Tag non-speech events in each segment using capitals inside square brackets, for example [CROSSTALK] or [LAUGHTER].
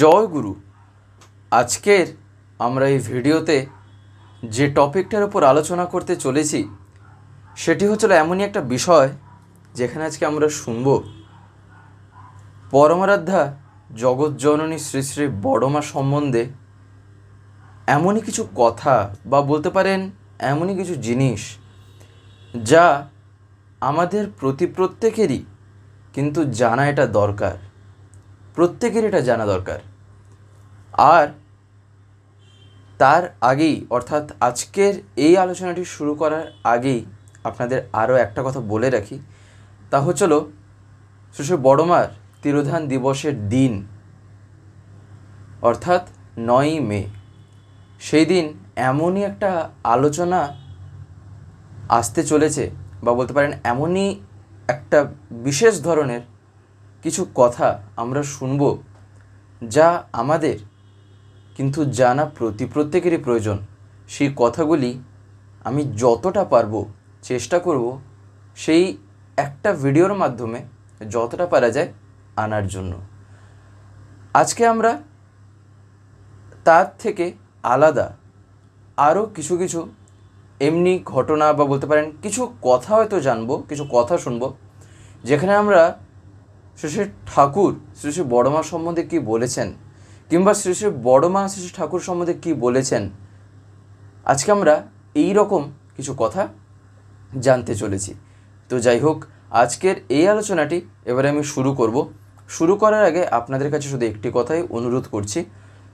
জয় গুরু। আজকের আমরা এই ভিডিওতে যে টপিকটার উপর আলোচনা করতে চলেছি, সেটি হচ্ছিল এমনই একটা বিষয় যেখানে আজকে আমরা শুনব। পরমারাধ্যা জগৎজননী শ্রী শ্রী বড়মা সম্বন্ধে এমনই কিছু কথা বা বলতে পারেন এমনই কিছু জিনিস যা আমাদের প্রতি প্রত্যেকেরই কিন্তু জানা এটা দরকার। প্রত্যেকের এটা জানা দরকার। আর তার আগেই, অর্থাৎ আজকের এই আলোচনাটি শুরু করার আগেই আপনাদের আরও একটা কথা বলে রাখি। তা হচ্ছিল শ্রী বড়মার তিরোধান দিবসের দিন, অর্থাৎ নয়ই মে, সেই দিন এমনই একটা আলোচনা আসতে চলেছে বা বলতে পারেন এমনই একটা বিশেষ ধরনের কিছু কথা আমরা শুনব যা আমাদের, কিন্তু জানা প্রতি প্রত্যেকেরই প্রয়োজন। সেই কথাগুলি আমি যতটা পারব চেষ্টা করব সেই একটা ভিডিওর মাধ্যমে যতটা পারা যায় আনার জন্য। আজকে আমরা তার থেকে আলাদা আরও কিছু কিছু এমনি ঘটনা বা বলতে পারেন কিছু কথা হয়তো জানব, কিছু কথা শুনব, যেখানে আমরা শ্রী শ্রী ঠাকুর শ্রী শ্রী বড়মা সম্বন্ধে কী বলেছেন? কিংবা শ্রী শ্রী বড়মা শ্রী শ্রী ঠাকুর সম্বন্ধে কী বলেছেন? আজকে আমরা এই রকম কিছু কথা জানতে চলেছি। তো যাই হোক, আজকের এই আলোচনাটি এবারে আমি শুরু করব। শুরু করার আগে আপনাদের কাছে শুধু একটি কথাই অনুরোধ করছি।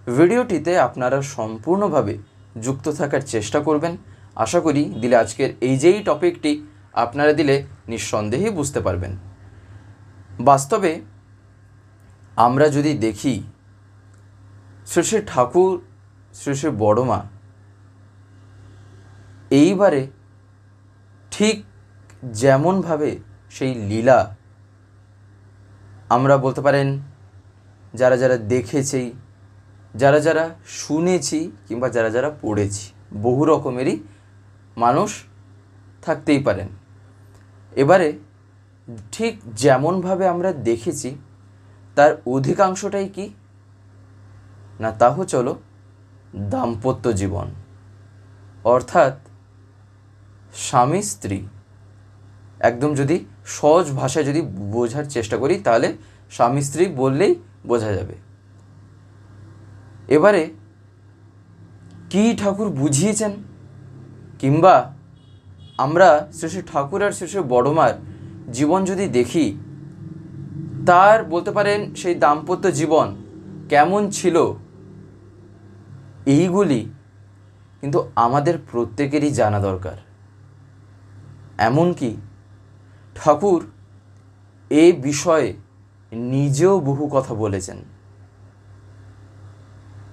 ভিডিওটিতে আপনারা সম্পূর্ণভাবে যুক্ত থাকার চেষ্টা করবেন। আশা করি দিলে আজকের এই যেই টপিকটি আপনারা দিলে নিঃসন্দেহেই বুঝতে পারবেন। বাস্তবে আমরা যদি দেখি, শ্রী শ্রী ঠাকুর, শ্রী শ্রী বড়মা এইবারে ঠিক যেমনভাবে সেই লীলা আমরা বলতে পারেন, যারা যারা দেখেছি, যারা যারা শুনেছি কিংবা যারা যারা পড়েছি, বহু রকমেরই মানুষ থাকতেই পারেন। এবারে ঠিক যেমনভাবে আমরা দেখেছি, তার অধিকাংশটাই কি? না, তা চলো, দাম্পত্য জীবন। অর্থাৎ, স্বামী স্ত্রী, একদম যদি সহজ ভাষায় যদি বোঝার চেষ্টা করি, তাহলে স্বামী স্ত্রী বললেই বোঝা যাবে। এবারে, কি ঠাকুর বুঝিয়েছেন? কিংবা আমরা শ্রী শ্রী ঠাকুর আর শ্রী শ্রী বড়মার জীবন যদি দেখি, তার বলতে পারেন সেই দাম্পত্য জীবন কেমন ছিল? এইগুলি কিন্তু আমাদের প্রত্যেকেরই জানা দরকার। এমনকি ঠাকুর এ বিষয়ে নিজেও বহু কথা বলেছেন।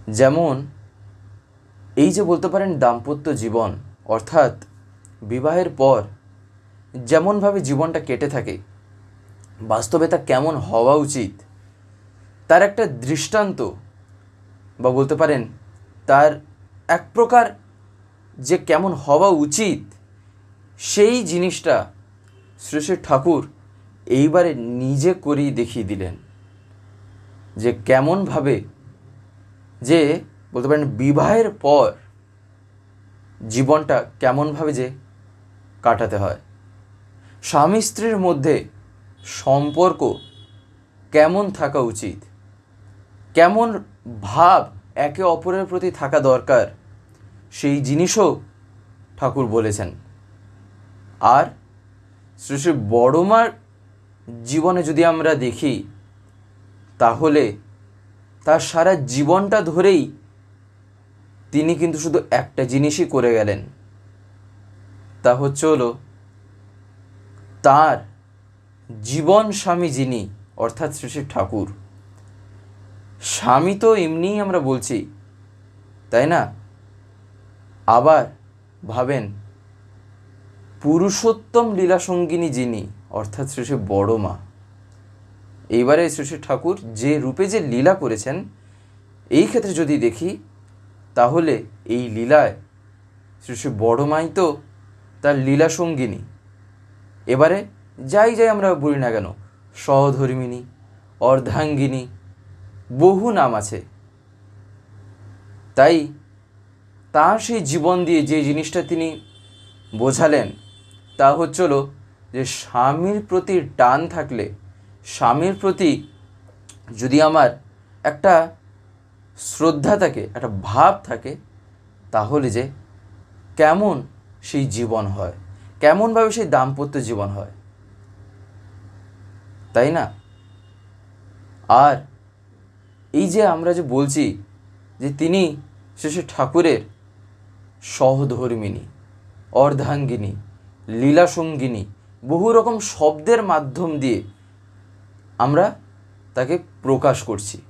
যেমন, এই যে বলতে পারেন দাম্পত্য জীবন, অর্থাৎ বিবাহের পর যেমনভাবে জীবনটা কেটে থাকে, বাস্তবে তা কেমন হওয়া উচিত, তার একটা দৃষ্টান্ত বা বলতে পারেন তার এক প্রকার যে কেমন হওয়া উচিত, সেই জিনিসটা শ্রী শ্রী ঠাকুর এইবারে নিজে করেই দেখিয়ে দিলেন। যে কেমনভাবে যে বলতে পারেন বিবাহের পর জীবনটা কেমনভাবে যে কাটাতে হয়। স্বামী স্ত্রীর মধ্যে সম্পর্ক কেমন থাকা উচিত? কেমন ভাব একে অপরের প্রতি থাকা দরকার? সেই জিনিসও ঠাকুর বলেছেন। আর শ্রী শ্রী বড়মার জীবনে যদি আমরা দেখি, তাহলে তার সারা জীবনটা ধরেই তিনি কিন্তু শুধু একটা জিনিসই করে গেলেন। তা হচ্ছে হলো তার জীবন স্বামী যিনি, অর্থাৎ শ্রী শ্রী ঠাকুর, স্বামী তো এমনিই আমরা বলছি, তাই না? আবার ভাবেন, পুরুষোত্তম লীলাসঙ্গিনী যিনি, অর্থাৎ শ্রী শ্রী বড় মা, এইবারে শ্রী শ্রী ঠাকুর যে রূপে যে লীলা করেছেন, এই ক্ষেত্রে যদি দেখি, তাহলে এই লীলায় শ্রী শ্রী বড় মাই তো তার লীলা সঙ্গিনী এবারে যাই যাই আমরা বলি না কেন, সহধর্মিনী, অর্ধাঙ্গিনী, বহু নাম আছে। তাই তার সেই জীবন দিয়ে যে জিনিসটা তিনি বোঝালেন, তা হচ্ছিল যে স্বামীর প্রতি টান থাকলে, স্বামীর প্রতি যদি আমার একটা শ্রদ্ধা থাকে, একটা ভাব থাকে, তাহলে যে কেমন সেই জীবন হয়। কেমনভাবে সেই দাম্পত্য জীবন হয়? তাই না? আর এই যে আমরা যে বলছি যে তিনি শেষে ঠাকুরের সহধর্মিনী অর্ধাঙ্গিনী, লীলাসঙ্গিনী, বহু রকম শব্দের মাধ্যম দিয়ে আমরা তাকে প্রকাশ করছি।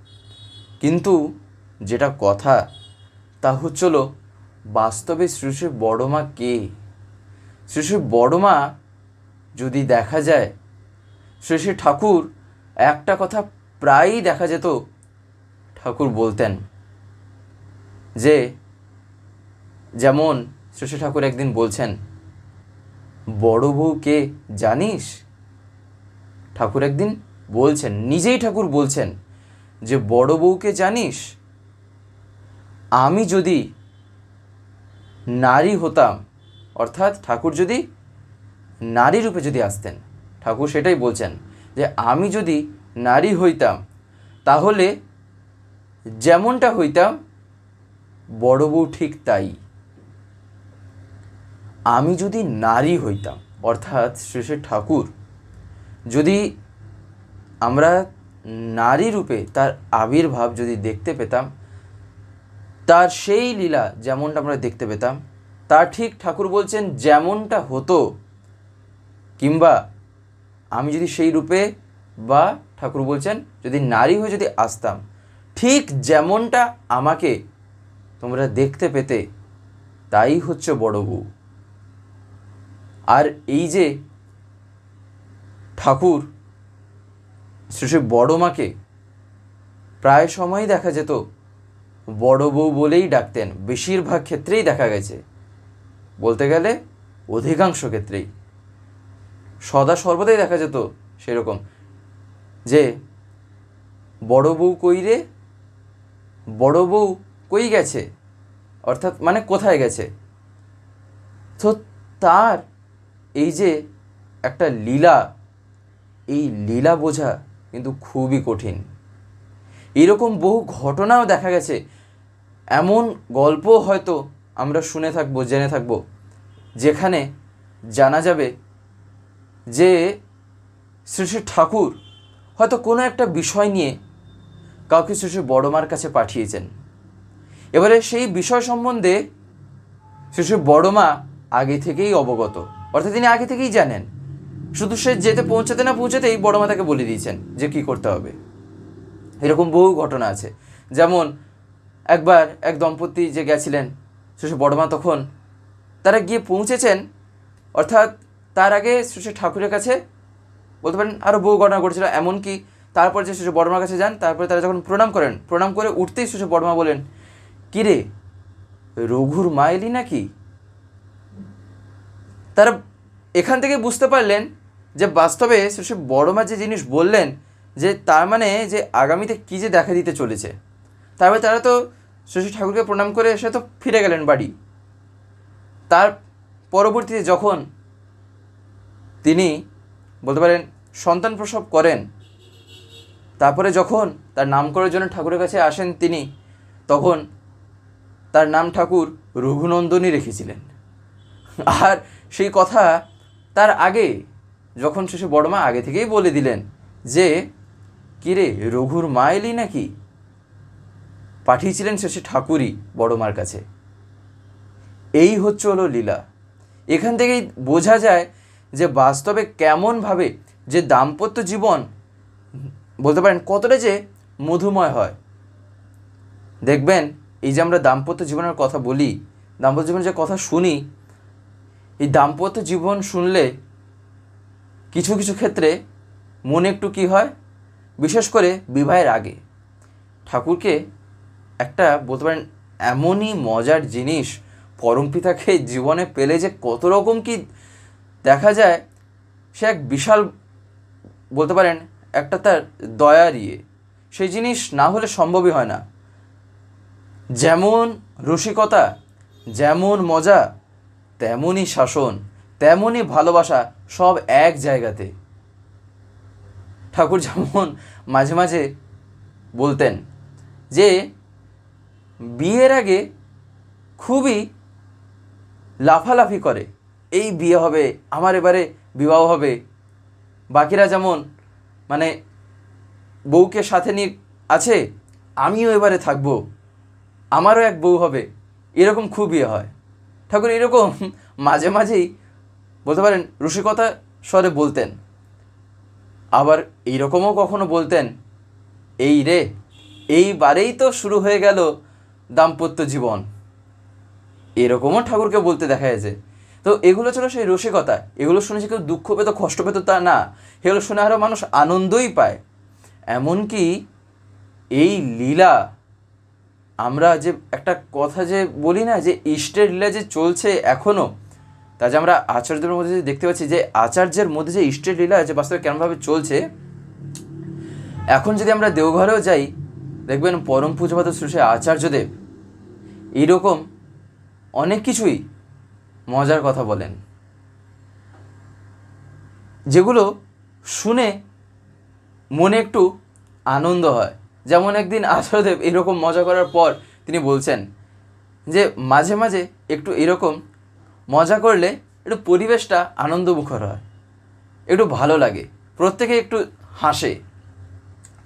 কিন্তু যেটা কথা তা হচ্ছিল, বাস্তবে শ্রী শ্রী বড়মা কে? শ্রী বড়মা যদি দেখা যায়, শ্রী শ্রী ঠাকুর একটা কথা প্রায়ই দেখা যেত, ঠাকুর বলতেন যে, যেমন শ্রী ঠাকুর একদিন বলছেন, বড় বউ কে জানিস? ঠাকুর একদিন বলছেন, নিজেই ঠাকুর বলছেন যে, বড় বউকে জানিস? আমি যদি নারী হতাম অর্থাৎ ঠাকুর যদি নারী রূপে যদি আসতেন, ঠাকুর সেটাই বলছেন যে আমি যদি নারী হইতাম, তাহলে যেমনটা হইতাম, বড় বউ ঠিক তাই। আমি যদি নারী হইতাম, অর্থাৎ শ্রী ঠাকুর, যদি আমরা নারী রূপে তার আবির্ভাব যদি দেখতে পেতাম, তার সেই লীলা যেমনটা আমরা দেখতে পেতাম তা ঠিক ঠাকুর বলছেন যেমনটা হতো, কিংবা আমি যদি সেই রূপে বা ঠাকুর বলছেন যদি নারী হয়ে যদি আসতাম, ঠিক যেমনটা আমাকে তোমরা দেখতে পেতে, তাই হচ্ছে বড় বউ আর এই যে ঠাকুর শ্রী বড় মাকে প্রায় সময়ই দেখা যেত, বড় বউ বলেই ডাকতেন, বেশিরভাগ ক্ষেত্রেই দেখা গেছে। বলতে গেলে অধিকাংশ ক্ষেত্রেই। সদা সর্বদাই দেখা যেত সেরকম যে, বড় বউ কই রে? বড় বউ কই গেছে? অর্থাৎ মানে কোথায় গেছে? তো তার এই যে একটা লীলা, এই লীলা বোঝা কিন্তু খুবই কঠিন। এরকম বহু ঘটনাও দেখা গেছে। এমন গল্প হয়তো আমরা শুনে থাকব, জেনে থাকব। যেখানে জানা যাবে যে শ্রী শ্রী ঠাকুর হয়তো কোনো একটা বিষয় নিয়ে কাউকে শ্রী শ্রী বড়মার কাছে পাঠিয়েছেন। এবারে সেই বিষয় সম্বন্ধে শ্রী শ্রী বড়মা আগে থেকেই অবগত, অর্থাৎ তিনি আগে থেকেই জানেন। শুধু সে যেতে পৌঁছাতে না পৌঁছাতেই বড়মা তাকে বলে দিয়েছেন যে কি করতে হবে। এরকম বহু ঘটনা আছে। যেমন একবার এক দম্পতি যে গেছিলেন শ্রী বড়মা তখন তারা গিয়ে পৌঁছেছেন, অর্থাৎ তার আগে শ্রী ঠাকুরের কাছে বলতে পারেন আরও বহু ঘটনা ঘটেছিল এমনকি তারপর যে শ্রী বড়মার কাছে যান, তারপরে তারা যখন প্রণাম করেন, প্রণাম করে উঠতেই শ্রী বড়মা বলেন কিরে রঘুর মা এলি নাকি? তারা এখান থেকে বুঝতে পারলেন যে বাস্তবে শ্রী বড়মা যে জিনিস বললেন, যে তার মানে যে আগামীতে কী যে দেখা দিতে চলেছে, তারপরে তারা তো শ্রী ঠাকুরকে প্রণাম করে এসে তো ফিরে গেলেন বাড়ি। তার পরবর্তীতে যখন তিনি, বলতে পারেন, সন্তান প্রসব করেন, তারপরে যখন তার নামকরণের জন্য ঠাকুরের কাছে আসেন তিনি, তখন তার নাম ঠাকুর রঘুনন্দনই রেখেছিলেন। আর সেই কথা তার আগে যখন শেষে বড়মা আগে থেকেই বলে দিলেন যে, কিরে, রঘুর মা এলি নাকি? পাঠিয়েছিলেন শেষে ঠাকুরই বড়মার কাছে। এই হচ্ছে হলো লীলা। এখান থেকেই বোঝা যায় যে বাস্তবে কেমনভাবে যে দাম্পত্য জীবন, বলতে পারেন কতটা যে মধুময় হয়। দেখবেন, এই যে আমরা দাম্পত্য জীবনের কথা বলি, দাম্পত্য জীবনের যে কথা শুনি, এই দাম্পত্য জীবন শুনলে কিছু কিছু ক্ষেত্রে মনে একটু কী হয়? বিশেষ করে বিবাহের আগে। ঠাকুরকে একটা বলতে পারেন এমনই মজার জিনিস পরমপিতাকে জীবনে পেলে যে কত রকম কি দেখা যায়, সে এক বিশাল বলতে পারেন একটা তার দয়ার ইয়ে সেই জিনিস না হলে সম্ভবই হয় না। যেমন রসিকতা, যেমন মজা, তেমনই শাসন, তেমনই ভালোবাসা সব এক জায়গাতে। ঠাকুর যেমন মাঝে মাঝে বলতেন যে বিয়ের আগে খুবই লাফালাফি করে, এই বিয়ে হবে, আমার এবারে বিবাহ হবে। বাকিরা যেমন মানে বউকে সাথে নিয়ে আছে, আমিও এবারে থাকব, আমারও এক বউ হবে। এরকম খুব বিয়ে হয়। ঠাকুর, এরকম [LAUGHS] মাঝে মাঝেই, বলতে পারেন, রসিকতা স্বরে বলতেন। আবার এইরকমও কখনো বলতেন, এই রে, এইবারেই তো শুরু হয়ে গেল দাম্পত্য জীবন। এরকমও ঠাকুরকে বলতে দেখা গেছে। তো এগুলো ছিল সেই রসিকতা। এগুলো শুনে যে কেউ দুঃখ পেত, কষ্ট পেত, তা না। এগুলো শুনে আরও মানুষ আনন্দই পায়। এমনকি এই লীলা, আমরা যে একটা কথা যে বলি না, যে ইষ্টের লীলা যে চলছে এখনও তা যে আমরা আচার্যদের মধ্যে যে দেখতে পাচ্ছি যে আচার্যের মধ্যে যে ইষ্টের লীলা যে বাস্তবে কেমনভাবে চলছে, এখন যদি আমরা দেওঘরেও যাই, দেখবেন পরম পূজপাত শ্রী আচার্যদেব এইরকম অনেক কিছুই মজার কথা বলেন। যেগুলো শুনে মনে একটু আনন্দ হয়। যেমন একদিন আচার্যদেব এরকম মজা করার পর তিনি বলছেন যে, মাঝে মাঝে একটু এরকম মজা করলে একটু পরিবেশটা আনন্দমুখর হয়। একটু ভালো লাগে। প্রত্যেকে একটু হাসে।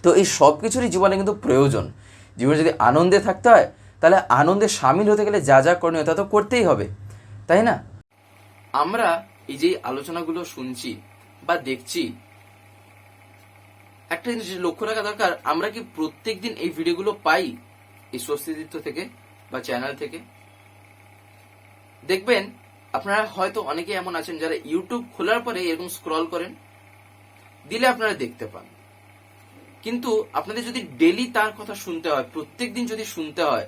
তো এই সব কিছুরই জীবনে কিন্তু প্রয়োজন। জীবনে যদি আনন্দে থাকতে হয় তাহলে আনন্দে সামিল হতে গেলে যা যা করণীয় তা তো করতেই হবে, তাই না? আমরা এই যে আলোচনাগুলো শুনছি বা দেখছি, একটা জিনিস লক্ষ্য রাখা দরকার, আমরা কি প্রত্যেক দিন এই ভিডিওগুলো পাই এই স্বস্তিদিত্য থেকে বা চ্যানেল থেকে? দেখবেন, আপনারা হয়তো অনেকে এমন আছেন যারা ইউটিউব খোলার পরে এরকম স্ক্রল করেন, দিলে আপনারা দেখতে পান। কিন্তু আপনাদের যদি ডেলি তার কথা শুনতে হয় প্রত্যেক দিন যদি শুনতে হয়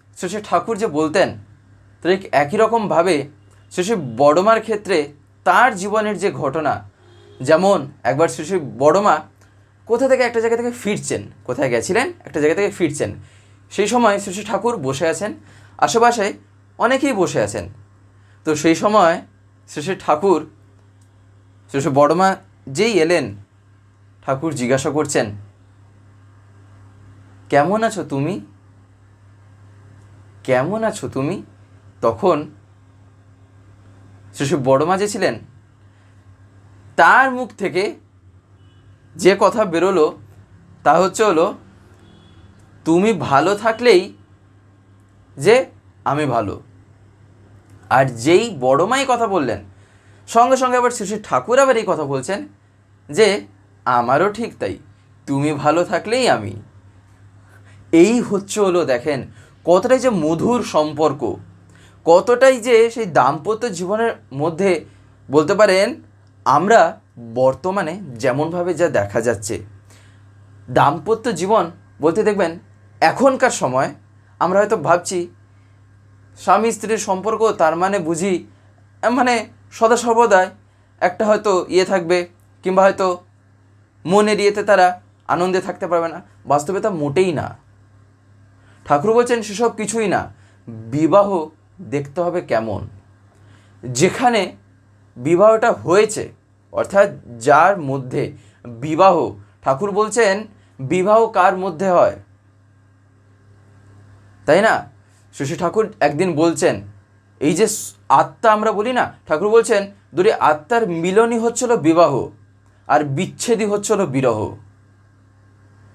শ্রী ঠাকুর যে বলতেন ঠিক একই রকমভাবে শ্রী বড়মার ক্ষেত্রে তার জীবনের যে ঘটনা, যেমন একবার শ্রী বড়মা কোথা থেকে একটা জায়গা থেকে ফিরছেন, কোথায় গেছিলেন, একটা জায়গা থেকে ফিরছেন, সেই সময় শ্রী ঠাকুর বসে আছেন, আশেপাশে অনেকেই বসে আছেন। তো সেই সময় শ্রী ঠাকুর শ্রী বড়মা যেই এলেন, ঠাকুর জিজ্ঞাসা করছেন, কেমন আছো তুমি? কেমন আছো তুমি? তখন শ্রী বড়মা যে ছিলেন। তার মুখ থেকে যে কথা বেরোলো তা হচ্ছে হলো, তুমি ভালো থাকলেই যে আমি ভালো। আর যেই বড়মাই কথা বললেন, সঙ্গে সঙ্গে আবার শ্রী ঠাকুর আবার এই কথা বলছেন যে, আমারও ঠিক তাই, তুমি ভালো থাকলেই আমি। এই হচ্ছে হলো দেখেন কতটাই যে মধুর সম্পর্ক, কতটাই যে সেই দাম্পত্য জীবনের মধ্যে বলতে পারেন আমরা বর্তমানে যেমনভাবে যা দেখা যাচ্ছে। দাম্পত্য জীবন বলতে দেখবেন এখনকার সময় আমরা হয়তো ভাবছি স্বামী স্ত্রীর সম্পর্ক তার মানে বুঝি মানে সদা সর্বদাই একটা হয়তো ইয়ে থাকবে কিংবা হয়তো মনের ইয়েতে তারা আনন্দে থাকতে পারবে না। বাস্তবে তা মোটেই না। ঠাকুর বলছেন, সেসব কিছুই না। বিবাহ দেখতে হবে কেমন? যেখানে বিবাহটা হয়েছে, অর্থাৎ যার মধ্যে বিবাহ, ঠাকুর বলছেন, বিবাহ কার মধ্যে হয়? তাই না? শশী ঠাকুর একদিন বলছেন, এই যে আত্মা আমরা বলি না, ঠাকুর বলছেন দুটি আত্মার মিলনই হচ্ছিল বিবাহ, আর বিচ্ছেদই হচ্ছিল বিরহ।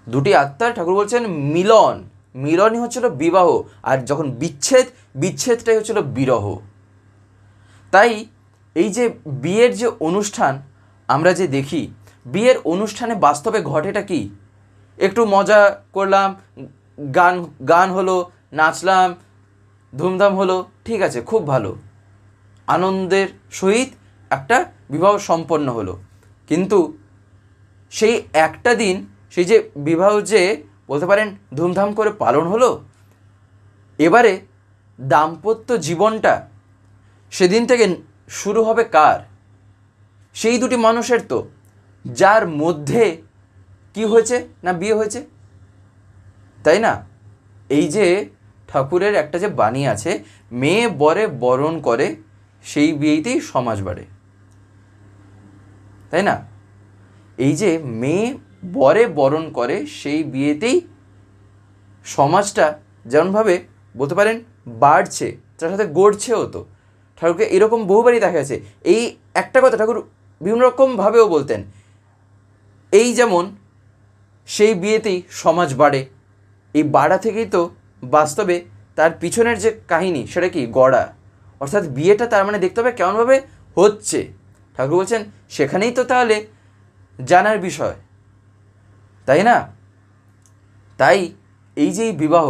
দুটি আত্মার, ঠাকুর বলছেন, মিলন। মিলনই হচ্ছিল বিবাহ, আর যখন বিচ্ছেদ, বিচ্ছেদটাই হচ্ছিল বিরহ। তাই এই যে বিয়ের যে অনুষ্ঠান, আমরা যে দেখি, বিয়ের অনুষ্ঠানে বাস্তবে ঘটেটা কি? একটু মজা করলাম, গান গান হলো, নাচলাম, ধুমধাম হলো, ঠিক আছে, খুব ভালো। আনন্দের সহিত একটা বিবাহ সম্পন্ন হলো। কিন্তু সেই একটা দিন, সেই যে বিবাহ যে বলতে পারেন ধুমধাম করে পালন হলো? এবারে দাম্পত্য জীবনটা সেদিন থেকে শুরু হবে কার? সেই দুটি মানুষের তো। যার মধ্যে কি হয়েছে না বিয়ে হয়েছে? তাই না? এই যে ঠাকুরের একটা যে বাণী আছে, মেয়ে বরে বরণ করে, সেই বিয়েতেই সমাজ বাড়ে। তাই না? এই যে মেয়ে বরে বরণ করে সেই বিয়েতেই সমাজটা যেমনভাবে বলতে পারেন বাড়ছে, তার সাথে গড়ছেও তো। ঠাকুরকে এরকম বহুবারই দেখা গেছে। এই একটা কথা ঠাকুর বিভিন্ন রকমভাবেও বলতেন, এই যেমন সেই বিয়েতেই সমাজ বাড়ে। এই বাড়া থেকেই তো বাস্তবে তার পিছনের যে কাহিনী সেটা কি? গড়া। অর্থাৎ বিয়েটা তার মানে দেখতে হবে কেমনভাবে হচ্ছে। ঠাকুর বলছেন, সেখানেই তো তাহলে জানার বিষয়। তাই না? তাই এই যে বিবাহ,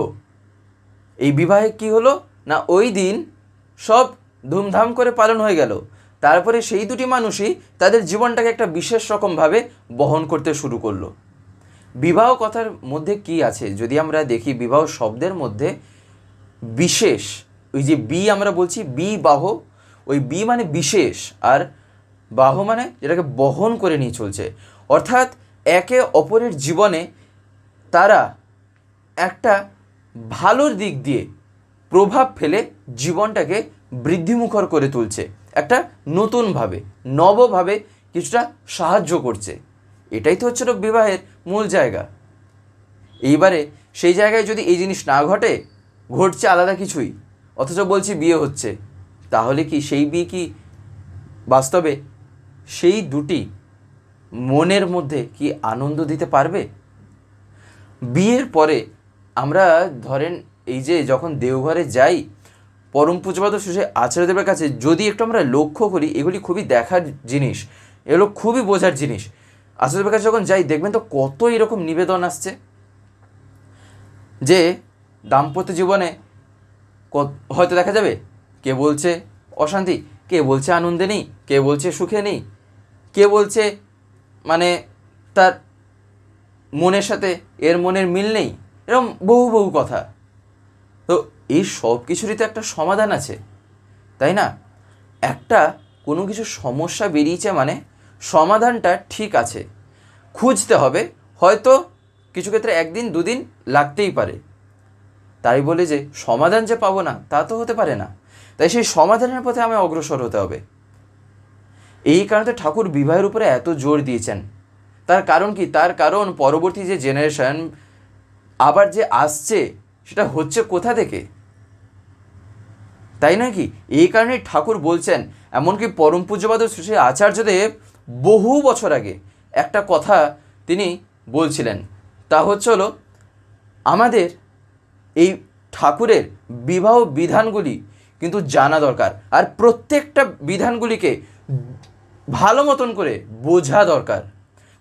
এই বিবাহে কি হলো? না ওই দিন সব ধুমধাম করে পালন হয়ে গেল। তারপরে সেই দুটি মানুষই তাদের জীবনটাকে একটা বিশেষ রকমভাবে বহন করতে শুরু করল। বিবাহ কথার মধ্যে কি আছে? যদি আমরা দেখি বিবাহ শব্দের মধ্যে বিশেষ, ওই যে বি আমরা বলছি, বি বাহ, ওই বি মানে বিশেষ, আর বাহ মানে যেটাকে বহন করে নিয়ে চলছে। অর্থাৎ একে অপরের জীবনে তারা একটা ভালোর দিক দিয়ে প্রভাব ফেলে জীবনটাকে বৃদ্ধিমুখর করে তুলছে। একটা নতুনভাবে, নবভাবে কিছুটা সাহায্য করছে। এটাই তো হচ্ছিল বিবাহের মূল জায়গা। এইবারে সেই জায়গায় যদি এই জিনিস না ঘটে, ঘটছে আলাদা কিছুই, অথচ বলছি বিয়ে হচ্ছে, তাহলে কি সেই বিয়ে কি বাস্তবে সেই দুটি মনের মধ্যে কি আনন্দ দিতে পারবে? বিয়ের পরে আমরা ধরেন এই যে যখন দেওঘরে যাই, পরম পূজপাত শেষে আচার্যদেবের কাছে যদি একটু আমরা লক্ষ্য করি, এগুলি খুবই দেখার জিনিস, এগুলো খুবই বোঝার জিনিস। আচার্যদেবের কাছে যখন যাই, দেখবেন তো কত এরকম নিবেদন আসছে। যে দাম্পত্য জীবনে হয়তো দেখা যাবে, কে বলছে অশান্তি, কে বলছে আনন্দে নেই, কে বলছে সুখে নেই, কে বলছে মানে তার মনের সাথে এর মনের মিল নেই। এরকম বহু বহু কথা। তো এই সব কিছুরই তো একটা সমাধান আছে, তাই না? একটা কোনো কিছু সমস্যা বেরিয়েছে মানে সমাধানটা ঠিক আছে। খুঁজতে হবে, হয়তো কিছু ক্ষেত্রে একদিন, দুদিন লাগতেই পারে। তাই বলে যে সমাধান যে পাবো না, তা তো হতে পারে না। তাই সেই সমাধানের পথে আমি অগ্রসর হতে হবে। এই কারণে ঠাকুর বিবাহের উপরে এত জোর দিয়েছেন। তার কারণ কি? তার কারণ পরবর্তী যে জেনারেশন আবার যে আসছে, সেটা হচ্ছে কোথা থেকে? তাই নয় কি? এই কারণেই ঠাকুর বলছেন, এমনকি পরম পূজ্যপাদ শ্রী আচার্যদেব বহু বছর আগে একটা কথা তিনি বলছিলেন। তা হচ্ছে হলো, আমাদের এই ঠাকুরের বিবাহ বিধানগুলি কিন্তু জানা দরকার। আর প্রত্যেকটা বিধানগুলিকে ভালো মতন করে বোঝা দরকার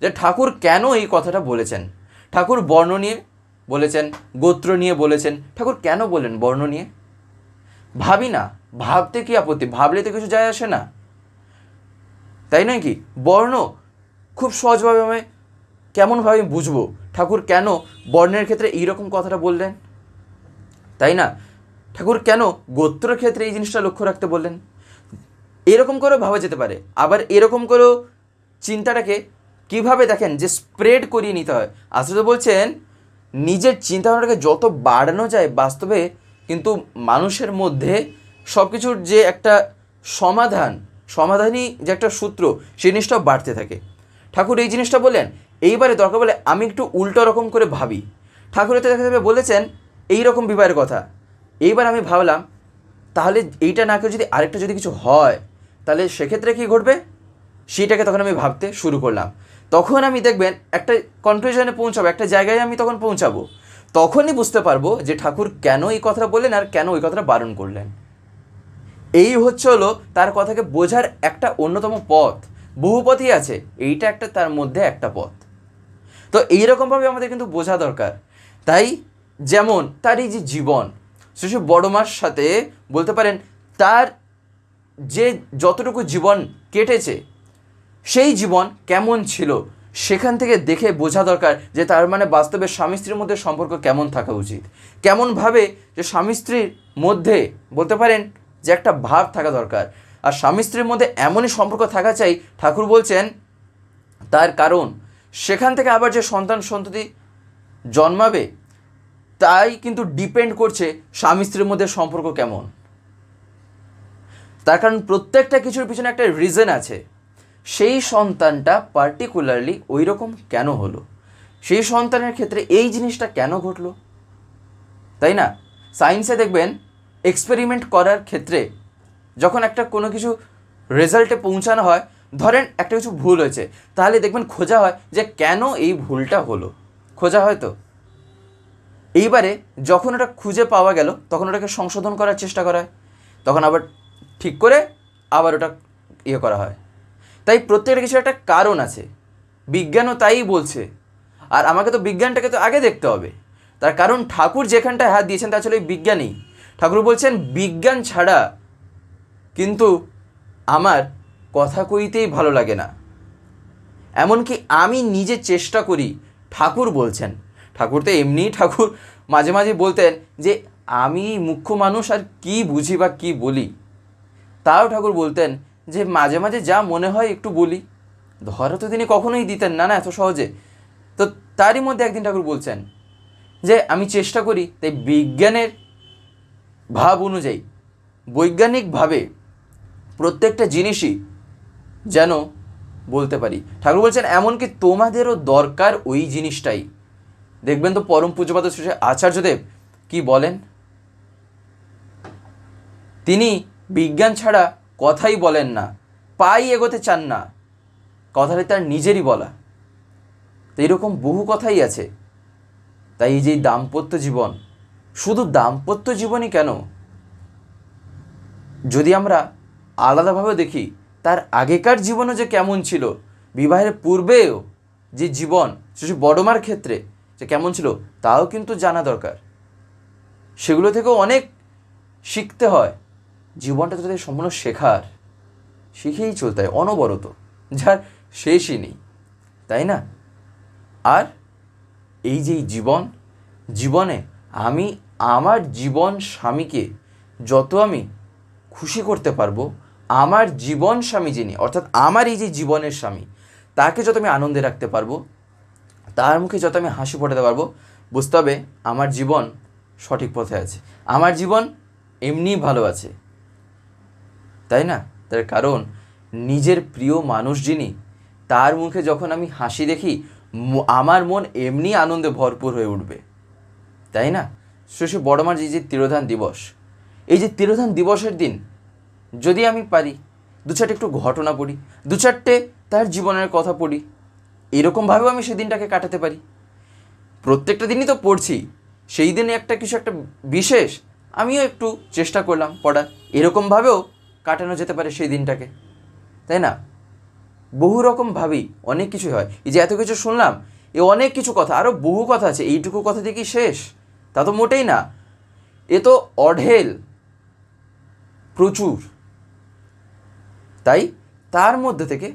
যে ঠাকুর কেন এই কথাটা বলেছেন। ঠাকুর বর্ণ নিয়ে বলেছেন, গোত্র নিয়ে বলেছেন। ঠাকুর কেন বলেন বর্ণ নিয়ে? ভাবি না, ভাবতে কি আপত্তি? ভাবলে তো কিছু যায় আসে না। তাই নয় কি? বর্ণ খুব সহজভাবে আমি কেমনভাবে বুঝব ঠাকুর কেন বর্ণের ক্ষেত্রে এইরকম কথাটা বললেন? তাই না? ঠাকুর কেন গোত্রের ক্ষেত্রে এই জিনিসটা লক্ষ্য রাখতে বললেন? এরকম করেও ভাবা যেতে পারে। আবার এরকম করেও চিন্তাটাকে কীভাবে দেখেন যে স্প্রেড করিয়ে নিতে হয়? আসলে বলছেন, নিজের চিন্তাভাবনাটাকে যত বাড়ানো যায় বাস্তবে, কিন্তু মানুষের মধ্যে সব কিছুর যে একটা সমাধান, সমাধানই যে একটা সূত্র, সেই জিনিসটাও বাড়তে থাকে। ঠাকুর এই জিনিসটা বললেন, এইবারে দরকার বলে আমি একটু উল্টো রকম করে ভাবি। ঠাকুর এতে দেখা যাবে বলেছেন এই রকম বিবাহের কথা। এইবার আমি ভাবলাম, তাহলে এইটা না কেউ যদি আরেকটা যদি কিছু হয় তাহলে সেক্ষেত্রে কি ঘটবে? সেইটাকে তখন আমি ভাবতে শুরু করলাম। তখন আমি দেখবেন একটা কনক্লুশনে পৌঁছাবো, একটা জায়গায় আমি তখন পৌঁছাবো। তখনই বুঝতে পারব যে ঠাকুর কেন এই কথাটা বললেন আর কেন ওই কথাটা বারণ করলেন। এই হচ্ছে হলো তার কথাকে বোঝার একটা অন্যতম পথ। বহু পথই আছে, এইটা একটা তার মধ্যে একটা পথ। তো এইরকমভাবে আমাদের কিন্তু বোঝা দরকার। তাই যেমন তার এই যে জীবন শিশু বড় মার সাথে বলতে পারেন তার যে যতটুকু জীবন কেটেছে, সেই জীবন কেমন ছিল, সেখান থেকে দেখে বোঝা দরকার যে তার মানে বাস্তবে স্বামী স্ত্রীর মধ্যে সম্পর্ক কেমন থাকা উচিত। কেমনভাবে যে স্বামী স্ত্রীর মধ্যে বলতে পারেন যে একটা ভাব থাকা দরকার। আর স্বামী স্ত্রীর মধ্যে এমনই সম্পর্ক থাকা চাই, ঠাকুর বলছেন, তার কারণ, সেখান থেকে আবার যে সন্তান সন্ততি জন্মাবে, তাই কিন্তু ডিপেন্ড করছে স্বামী স্ত্রীর মধ্যে সম্পর্ক কেমন। তার কারণ প্রত্যেকটা কিছুর পিছনে একটা রিজন আছে। সেই সন্তানটা পার্টিকুলারলি ওই রকম কেন হলো? সেই সন্তানের ক্ষেত্রে এই জিনিসটা কেন ঘটলো? তাই না? সায়েন্সে দেখবেন এক্সপেরিমেন্ট করার ক্ষেত্রে যখন একটা কোনো কিছু রেজাল্টে পৌঁছানো হয়, ধরেন একটা কিছু ভুল হয়েছে, তাহলে দেখবেন খোঁজা হয় যে কেন এই ভুলটা হলো? খোঁজা হয় তো? এইবারে যখন ওটা খুঁজে পাওয়া গেল, তখন ওটাকে সংশোধন করার চেষ্টা করা হয়। তখন আবার ঠিক করে আবার ওটা ইয়ে করা হয়। তাই প্রত্যেকটা কিছু একটা কারণ আছে। বিজ্ঞানও তাই বলছে। আর আমাকে তো বিজ্ঞানটাকে তো আগে দেখতে হবে। তার কারণ ঠাকুর যেখানটায় হাত দিয়েছেন তা আসলে বিজ্ঞানই। ঠাকুর বলছেন, বিজ্ঞান ছাড়া কিন্তু আমার কথা কইতেই ভালো লাগে না। এমনকি আমি নিজে চেষ্টা করি, ঠাকুর বলছেন। ঠাকুর তো এমনিই ঠাকুর মাঝে মাঝে বলতেন যে, আমি মুখ্য মানুষ আর কি বুঝি বা কি বলি? তাও ঠাকুর বলতেন যে মাঝে মাঝে যা মনে হয় একটু বলি। ধরা তো তিনি কখনোই দিতেন না না, এত সহজে। তো তারই মধ্যে একদিন ঠাকুর বলছেন যে, আমি চেষ্টা করি, তাই বিজ্ঞানের ভাব অনুযায়ী, বৈজ্ঞানিকভাবে প্রত্যেকটা জিনিসই যেন বলতে পারি। ঠাকুর বলছেন, এমনকি তোমাদেরও দরকার ওই জিনিসটাই। দেখবেন তো পরম পূজ্যপাত আচার্যদেব কি বলেন? তিনি বিজ্ঞান ছাড়া কথাই বলেন না, পাই এগোতে চান না। কথাটা তার নিজেরই বলা। তো এরকম বহু কথাই আছে। তাই এই যে দাম্পত্য জীবন, শুধু দাম্পত্য জীবনই কেন? যদি আমরা আলাদাভাবে দেখি, তার আগেকার জীবনও যে কেমন ছিল, বিবাহের পূর্বেও যে জীবন সেসব বড়মার ক্ষেত্রে যে কেমন ছিল, তাও কিন্তু জানা দরকার। সেগুলো থেকেও অনেক শিখতে হয়। জীবনটা তাদের সম্পূর্ণ শেখার, শিখেই চলতে হয়, অনবরত, যার শেষই নেই, তাই না? আর এই যে জীবন, জীবনে আমি, আমার জীবন স্বামীকে যত আমি খুশি করতে পারব, আমার জীবন স্বামী যিনি, অর্থাৎ আমার এই যে জীবনের স্বামী, তাকে যত আমি আনন্দে রাখতে পারব, তার মুখে যত আমি হাসি ফোটাতে পারব, বুঝতে হবে আমার জীবন সঠিক পথে আছে, আমার জীবন এমনিই ভালো আছে তাই না? তার কারণ, নিজের প্রিয় মানুষ যিনি, তার মুখে যখন আমি হাসি দেখি আমার মন এমনি আনন্দে ভরপুর হয়ে উঠবে। তাই না? শেষে বড়মার যে যে তিরোধান দিবস, এই যে তিরোধান দিবসের দিন, যদি আমি পারি, দু চারটে একটু ঘটনা পড়ি, দু চারটে তার জীবনের কথা পড়ি, এরকমভাবেও আমি সেদিনটাকে কাটাতে পারি। প্রত্যেকটা দিনই তো পড়ছি, সেই দিনে একটা কিছু একটা বিশেষ, আমিও একটু চেষ্টা করলাম পড়ার, এরকমভাবেও কাটানো যেতে পারে সেই দিনটাকে, তাই না? বহু রকমভাবেই অনেক কিছুই হয়। এই যে এত কিছু শুনলাম, এ অনেক কিছু কথা আরও বহু কথা আছে, এইটুকু কথা দিয়ে কি শেষ? তা তো মোটেই না। এ তো অঢেল, প্রচুর। তাই তার মধ্যে থেকে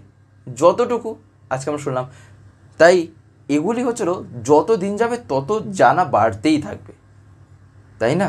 যতটুকু আজকে আমরা শুনলাম, তাই এগুলি হচ্ছিল যত দিন যাবে তত জানা বাড়তেই থাকবে, তাই না?